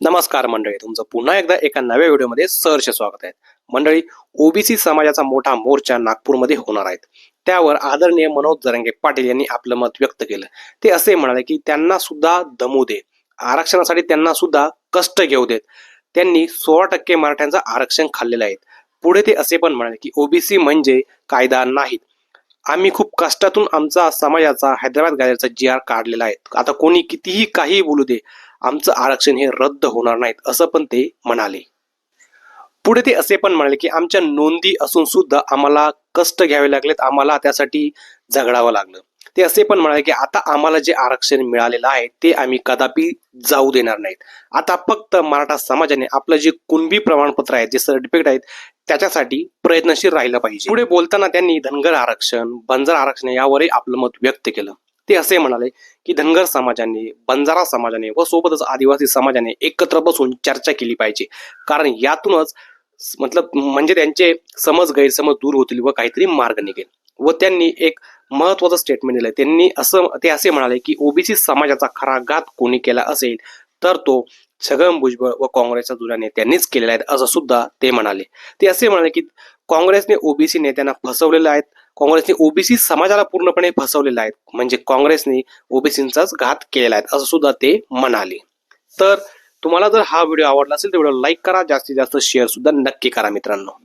नमस्कार मंडळी तुमचं पुन्हा एकदा एका नव्या व्हिडिओमध्ये सहर्ष स्वागत आहे. मंडळी ओबीसी समाजाचा मोठा मोर्चा नागपूरमध्ये होणार आहेत त्यावर आदरणीय मनोज जरंगे पाटील यांनी आपलं मत व्यक्त केलं. ते असे म्हणाले की त्यांना सुद्धा दमू दे. आरक्षणासाठी त्यांना सुद्धा कष्ट घेऊ देत. त्यांनी सोळा टक्के मराठ्यांचं आरक्षण खाल्लेलं आहे. पुढे ते असे पण म्हणाले की ओबीसी म्हणजे कायदा नाहीत. आम्ही खूप कष्टातून आमचा समाजाचा हैदराबाद गाड्याचा जी आर काढलेला आहे. आता कोणी कितीही काही बोलू दे आमचं आरक्षण हे रद्द होणार नाहीत असं पण ते म्हणाले. पुढे ते असे पण म्हणाले की आमच्या नोंदी असून सुद्धा आम्हाला कष्ट घ्यावे लागलेत आम्हाला त्यासाठी झगडावं लागलं. ते असे पण म्हणाले की आता आम्हाला जे आरक्षण मिळालेलं आहे ते आम्ही कदापि जाऊ देणार नाहीत. आता फक्त मराठा समाजाने आपलं जे कुणबी प्रमाणपत्र आहे जे सर्टिफिकेट आहेत त्याच्यासाठी प्रयत्नशील राहिलं पाहिजे. पुढे बोलताना त्यांनी धनगर आरक्षण बंजर आरक्षण यावरही आपलं मत व्यक्त केलं. ते असे म्हणाले की धनगर समाजाने बंजारा समाजाने व सोबतच आदिवासी समाजाने एकत्र बसून चर्चा केली पाहिजे. कारण यातूनच मतलब म्हणजे त्यांचे समज गैरसमज दूर होतील व काहीतरी मार्ग निघेल. व त्यांनी एक महत्वाचं स्टेटमेंट दिलं त्यांनी असं ते असे म्हणाले की ओबीसी समाजाचा खरा घात कोणी केला असेल तर तो छगन भुजबळ व काँग्रेसच्या जुन्या नेत्यांनीच केलेला आहे असं सुद्धा ते म्हणाले. ते असे म्हणाले की काँग्रेसने ओबीसी नेत्यांना फसवलेलं आहेत काँग्रेसने ओबीसी समाजाला पूर्णपणे फसवलेला आहे म्हणजे काँग्रेसने ओबीसींचाच घात केलेला आहे असं सुद्धा ते म्हणाले. तर तुम्हाला जर हा व्हिडिओ आवडला असेल तर व्हिडिओ लाईक करा. जास्तीत जास्त शेअर सुद्धा नक्की करा मित्रांनो.